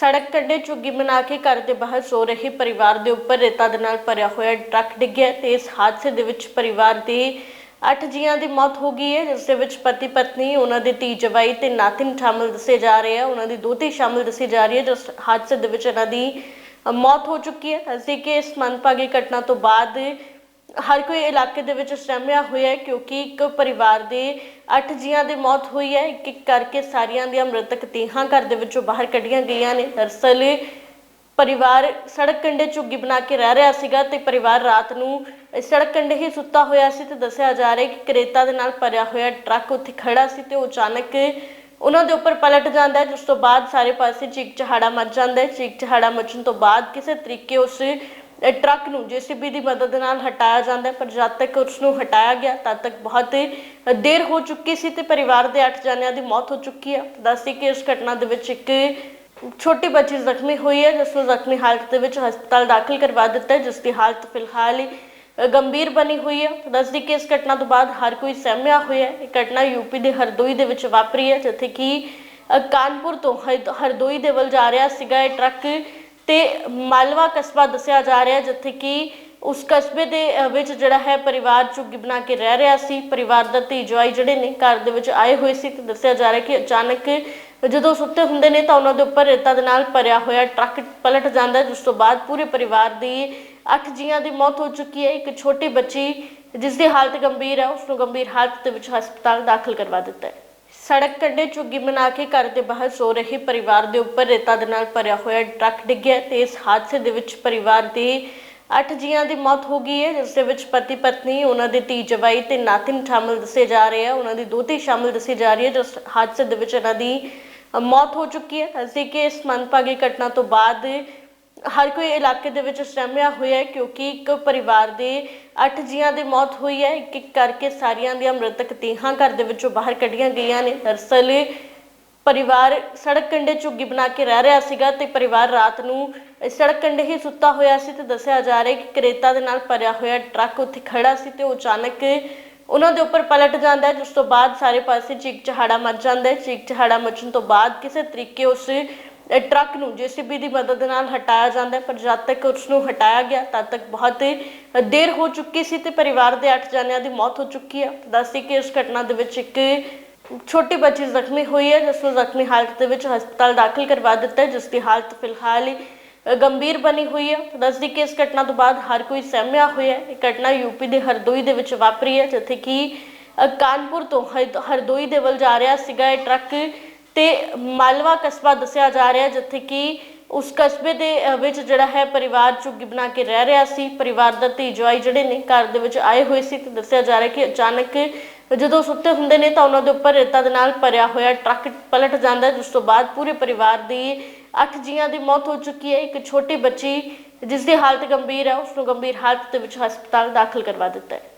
ਸੜਕ ਕੰਢੇ ਝੁੱਗੀ ਬਣਾ ਕੇ ਘਰ ਦੇ ਬਾਹਰ ਸੋ ਰਹੇ ਪਰਿਵਾਰ ਦੇ ਉੱਪਰ ਰੇਤਾ ਦੇ ਨਾਲ ਭਰਿਆ ਹੋਇਆ ਟਰੱਕ ਡਿੱਗਿਆ ਤੇ ਇਸ ਹਾਦਸੇ ਦੇ ਵਿੱਚ ਪਰਿਵਾਰ ਦੀ 8 ਜੀਆਂ ਦੀ ਮੌਤ ਹੋ ਗਈ ਹੈ, ਜਿਸ ਦੇ ਵਿੱਚ ਪਤੀ ਪਤਨੀ, ਉਹਨਾਂ ਦੇ ਧੀ ਜਵਾਈ ਤੇ ਨਾਤਿਨ ਸ਼ਾਮਲ ਦੱਸੇ ਜਾ ਰਹੇ ਆ। ਉਹਨਾਂ ਦੀ ਦੋਤੀ ਸ਼ਾਮਲ ਦੱਸੀ ਜਾ ਰਹੀ ਹੈ, ਜਿਸ ਹਾਦਸੇ ਦੇ ਵਿੱਚ ਇਹਨਾਂ ਦੀ ਮੌਤ ਹੋ ਚੁੱਕੀ ਹੈ। ਅਸੀਂ ਕਿ ਇਸ ਮੰਦਭਾਗੀ ਘਟਨਾ ਤੋਂ ਬਾਅਦ ਹਰ ਕੋਈ ਇਲਾਕੇ ਦੇ ਵਿੱਚ ਸਹਿਮਿਆ ਹੋਇਆ ਹੈ ਕਿਉਂਕਿ ਇੱਕ ਪਰਿਵਾਰ ਦੇ 8 ਜੀਆਂ ਦੀ ਮੌਤ ਹੋਈ ਹੈ। ਇੱਕ ਇੱਕ ਕਰਕੇ ਸਾਰੀਆਂ ਦੀਆਂ ਮ੍ਰਿਤਕ ਤੀਹਾਂ ਘਰ ਦੇ ਵਿੱਚੋਂ ਬਾਹਰ ਕੱਢੀਆਂ ਗਈਆਂ ਨੇ। ਦਰਸਲ ਪਰਿਵਾਰ ਸੜਕ ਕੰਢੇ ਝੁੱਗੀ ਬਣਾ ਕੇ ਰਹਿ ਰਿਹਾ ਸੀਗਾ ਤੇ ਪਰਿਵਾਰ ਰਾਤ ਨੂੰ ਸੜਕ ਕੰਢੇ ਹੀ ਸੁੱਤਾ ਹੋਇਆ ਸੀ ਤੇ ਦੱਸਿਆ ਜਾ ਰਿਹਾ ਕਿ ਕਰੇਤਾ ਦੇ ਨਾਲ ਭਰਿਆ ਹੋਇਆ ਟਰੱਕ ਉੱਥੇ ਖੜਾ ਸੀ ਤੇ ਉਹ ਅਚਾਨਕ ਉਹਨਾਂ ਦੇ ਉੱਪਰ ਪਲਟ ਜਾਂਦਾ ਹੈ। ਜਿਸ ਤੋਂ ਬਾਅਦ ਸਾਰੇ ਪਾਸੇ ਚੀਕ ਚਹਾੜਾ ਮਚ ਜਾਂਦਾ ਹੈ। ਚੀਕ ਚਹਾੜਾ ਮਚਣ ਤੋਂ ਬਾਅਦ ਕਿਸੇ ਤਰੀਕੇ ਉਸ ਟਰੱਕ ਨੂੰ ਜੀਸੀਬੀ ਦੀ ਮਦਦ ਨਾਲ ਹਟਾਇਆ ਜਾਂਦਾ ਹੈ ਪਰ ਜਦ ਤੱਕ ਉਸ ਨੂੰ ਹਟਾਇਆ ਗਿਆ ਤਦ ਤੱਕ ਬਹੁਤ ਦੇਰ ਹੋ ਚੁੱਕੀ ਸੀ ਤੇ ਪਰਿਵਾਰ ਦੇ 8 ਜਣਿਆਂ ਦੀ ਮੌਤ ਹੋ ਚੁੱਕੀ ਹੈ। ਦੱਸੀ ਕਿ ਇਸ ਘਟਨਾ ਦੇ ਵਿੱਚ ਇੱਕ ਛੋਟੀ ਬੱਚੀ ਜ਼ਖਮੀ ਹੋਈ ਹੈ ਜਿਸ ਨੂੰ ਜ਼ਖਮੀ ਹਾਲਤ ਦੇ ਵਿੱਚ ਹਸਪਤਾਲ ਦਾਖਲ ਕਰਵਾ ਦਿੱਤਾ ਹੈ ਜਿਸ ਦੀ ਹਾਲਤ ਫਿਲਹਾਲ ਅ, ਗੰਭੀਰ ਬਣੀ ਹੋਈ ਹੈ। ਦੱਸਦੀ ਕਿ ਇਸ ਘਟਨਾ ਤੋਂ ਬਾਅਦ ਹਰ ਕੋਈ ਸਹਿਮਿਆ ਹੋਇਆ ਹੈ। ਇਹ ਘਟਨਾ ਯੂਪੀ ਦੇ ਹਰਦੋਈ ਦੇ ਵਿੱਚ ਵਾਪਰੀ ਹੈ ਜਿੱਥੇ ਕਿ ਅ, ਕਾਨਪੁਰ ਤੋਂ ਹਰ- ਹਰਦੋਈ ਦੇ ਵੱਲ ਜਾ ਰਿਹਾ ਸੀਗਾ। ਇਹ ਟਰੱਕ ਤੇ ਮਾਲਵਾ ਕਸਬਾ ਦੱਸਿਆ ਜਾ ਰਿਹਾ ਜਿੱਥੇ ਕਿ ਉਸ ਕਸਬੇ ਦੇ ਵਿੱਚ ਜਿਹੜਾ ਹੈ ਪਰਿਵਾਰ ਝੁੱਗੀ ਬਣਾ ਕੇ ਰਹਿ ਰਿਹਾ ਸੀ। ਪਰਿਵਾਰ ਦਾ ਧੀ ਜਵਾਈ ਜਿਹੜੇ ਨੇ, ਘਰ ਦੇ ਵਿੱਚ ਆਏ ਹੋਏ ਸੀ ਤੇ ਦੱਸਿਆ ਜਾ ਰਿਹਾ ਕਿ ਅਚਾਨਕ ਜਦੋਂ ਸੁੱਤੇ ਹੁੰਦੇ ਨੇ ਤਾਂ ਉਹਨਾਂ ਦੇ ਉੱਪਰ ਰੇਤਾ ਦੇ ਨਾਲ ਭਰਿਆ ਹੋਇਆ ਟਰੱਕ ਪਲਟ ਜਾਂਦਾ ਹੈ, ਜਿਸ ਤੋਂ ਬਾਅਦ ਪੂਰੇ ਪਰਿਵਾਰ ਦੀ 8 ਜੀਆਂ ਦੀ ਮੌਤ ਹੋ ਚੁੱਕੀ ਹੈ। ਇੱਕ ਛੋਟੀ ਬੱਚੀ ਜਿਸ ਦੀ ਹਾਲਤ ਗੰਭੀਰ ਹੈ ਉਸ ਨੂੰ ਗੰਭੀਰ ਹਾਲਤ ਦੇ ਵਿੱਚ ਹਸਪਤਾਲ ਦਾਖਲ ਕਰਵਾ ਦਿੱਤਾ ਹੈ। ਸੜਕ ਕੰਢੇ ਝੁੱਗੀ ਬਣਾ ਕੇ ਘਰ ਦੇ ਬਾਹਰ ਸੋ ਰਹੇ ਪਰਿਵਾਰ ਦੇ ਉੱਪਰ ਰੇਤਾ ਦੇ ਨਾਲ ਭਰਿਆ ਹੋਇਆ ਟਰੱਕ ਡਿੱਗਿਆ ਤੇ ਇਸ ਹਾਦਸੇ ਦੇ ਵਿੱਚ ਪਰਿਵਾਰ ਦੀ 8 ਜੀਆਂ ਦੀ ਮੌਤ ਹੋ ਗਈ ਹੈ, ਜਿਸ ਦੇ ਵਿੱਚ ਪਤੀ ਪਤਨੀ, ਉਹਨਾਂ ਦੇ ਧੀ ਜਵਾਈ ਤੇ ਨਾਤਿਨ ਸ਼ਾਮਲ ਦੱਸੇ ਜਾ ਰਹੇ ਆ ਉਹਨਾਂ ਦੀ ਦੋਤੀ ਸ਼ਾਮਲ ਦੱਸੀ ਜਾ ਰਹੀ ਹੈ, ਜਿਸ ਹਾਦਸੇ ਦੇ ਵਿੱਚ ਇਹਨਾਂ ਦੀ ਮੌਤ ਹੋ ਚੁੱਕੀ ਹੈ। ਅਸੀਂ ਕਿ ਇਸ ਮੰਦਭਾਗੀ ਘਟਨਾ ਤੋਂ ਬਾਅਦ ਹਰ ਕੋਈ ਇਲਾਕੇ ਦੇ ਵਿੱਚ ਸਹਿਮਿਆ ਹੋਇਆ ਹੈ ਕਿਉਂਕਿ ਇੱਕ ਪਰਿਵਾਰ ਦੇ 8 ਜੀਆਂ ਦੀ ਮੌਤ ਹੋਈ ਹੈ। ਇੱਕ ਇੱਕ ਕਰਕੇ ਸਾਰੀਆਂ ਦੀਆਂ ਮ੍ਰਿਤਕ ਦੇਹਾਂ ਘਰ ਦੇ ਵਿੱਚੋਂ ਬਾਹਰ ਕੱਢੀਆਂ ਗਈਆਂ ਨੇ। ਦਰਸਲ ਪਰਿਵਾਰ ਸੜਕ ਕੰਢੇ ਝੁੱਗੀ ਬਣਾ ਕੇ ਰਹਿ ਰਿਹਾ ਸੀਗਾ ਤੇ ਪਰਿਵਾਰ ਰਾਤ ਨੂੰ ਸੜਕ ਕੰਢੇ ਹੀ ਸੁੱਤਾ ਹੋਇਆ ਸੀ ਤੇ ਦੱਸਿਆ ਜਾ ਰਿਹਾ ਕਿ ਕਰੇਤਾ ਦੇ ਨਾਲ ਭਰਿਆ ਹੋਇਆ ਟਰੱਕ ਉੱਥੇ ਖੜਾ ਸੀ ਤੇ ਉਹ ਅਚਾਨਕ ਉਹਨਾਂ ਦੇ ਉੱਪਰ ਪਲਟ ਜਾਂਦਾ ਹੈ, ਜਿਸ ਤੋਂ ਬਾਅਦ ਸਾਰੇ ਪਾਸੇ ਚੀਕ ਚਹਾੜਾ ਮਚ ਜਾਂਦਾ ਹੈ। ਚੀਕ ਚਹਾੜਾ ਮਚਣ ਤੋਂ ਬਾਅਦ ਕਿਸੇ ਤਰੀਕੇ ਉਸ ਟਰੱਕ ਨੂੰ ਜੀਸੀਬੀ ਦੀ ਮਦਦ ਨਾਲ ਹਟਾਇਆ ਜਾਂਦਾ ਹੈ ਪਰ ਜਦ ਤੱਕ ਉਸ ਨੂੰ ਹਟਾਇਆ ਗਿਆ ਤਦ ਤੱਕ ਬਹੁਤ ਦੇਰ ਹੋ ਚੁੱਕੀ ਸੀ ਤੇ ਪਰਿਵਾਰ ਦੇ 8 ਜਣਿਆਂ ਦੀ ਮੌਤ ਹੋ ਚੁੱਕੀ ਹੈ। ਦੱਸਦੀ ਕਿ ਇਸ ਘਟਨਾ ਦੇ ਵਿੱਚ ਇੱਕ ਛੋਟੀ ਬੱਚੀ ਜ਼ਖਮੀ ਹੋਈ ਹੈ ਜਿਸ ਨੂੰ ਜ਼ਖਮੀ ਹਾਲਤ ਦੇ ਵਿੱਚ ਹਸਪਤਾਲ ਦਾਖਲ ਕਰਵਾ ਦਿੱਤਾ ਹੈ ਜਿਸ ਦੀ ਹਾਲਤ ਫਿਲਹਾਲ ਅ, ਗੰਭੀਰ ਬਣੀ ਹੋਈ ਹੈ। ਦੱਸਦੀ ਕਿ ਇਸ ਘਟਨਾ ਤੋਂ ਬਾਅਦ ਹਰ ਕੋਈ ਸਹਿਮਿਆ ਹੋਇਆ ਹੈ। ਇਹ ਘਟਨਾ ਯੂਪੀ ਦੇ ਹਰਦੋਈ ਦੇ ਵਿੱਚ ਵਾਪਰੀ ਹੈ ਜਿੱਥੇ ਕਿ ਕਾਨਪੁਰ ਤੋਂ ਹਰ- ਹਰਦੋਈ ਦੇ ਵੱਲ ਜਾ ਰਿਹਾ ਸੀਗਾ। ਇਹ ਟਰੱਕ ਤੇ ਮਾਲਵਾ ਕਸਬਾ ਦੱਸਿਆ ਜਾ ਰਿਹਾ ਜਿੱਥੇ ਕਿ ਉਸ ਕਸਬੇ ਦੇ ਵਿੱਚ ਜਿਹੜਾ ਹੈ ਪਰਿਵਾਰ ਝੁੱਗੀ ਬਣਾ ਕੇ ਰਹਿ ਰਿਹਾ ਸੀ। ਪਰਿਵਾਰ ਦਾ ਧੀ ਜਵਾਈ ਜਿਹੜੇ ਨੇ, ਘਰ ਦੇ ਵਿੱਚ ਆਏ ਹੋਏ ਸੀ ਤੇ ਦੱਸਿਆ ਜਾ ਰਿਹਾ ਕਿ ਅਚਾਨਕ ਜਦੋਂ ਸੁੱਤੇ ਹੁੰਦੇ ਨੇ ਤਾਂ ਉਹਨਾਂ ਦੇ ਉੱਪਰ ਰੇਤਾ ਦੇ ਨਾਲ ਭਰਿਆ ਹੋਇਆ ਟਰੱਕ ਪਲਟ ਜਾਂਦਾ ਹੈ। ਜਿਸ ਤੋਂ ਬਾਅਦ ਪੂਰੇ ਪਰਿਵਾਰ ਦੀ 8 ਜੀਆਂ ਦੀ ਮੌਤ ਹੋ ਚੁੱਕੀ ਹੈ। ਇੱਕ ਛੋਟੀ ਬੱਚੀ ਜਿਸ ਦੀ ਹਾਲਤ ਗੰਭੀਰ ਹੈ ਉਸ ਨੂੰ ਗੰਭੀਰ ਹਾਲਤ ਦੇ ਵਿੱਚ ਹਸਪਤਾਲ ਦਾਖਲ ਕਰਵਾ ਦਿੱਤਾ ਹੈ।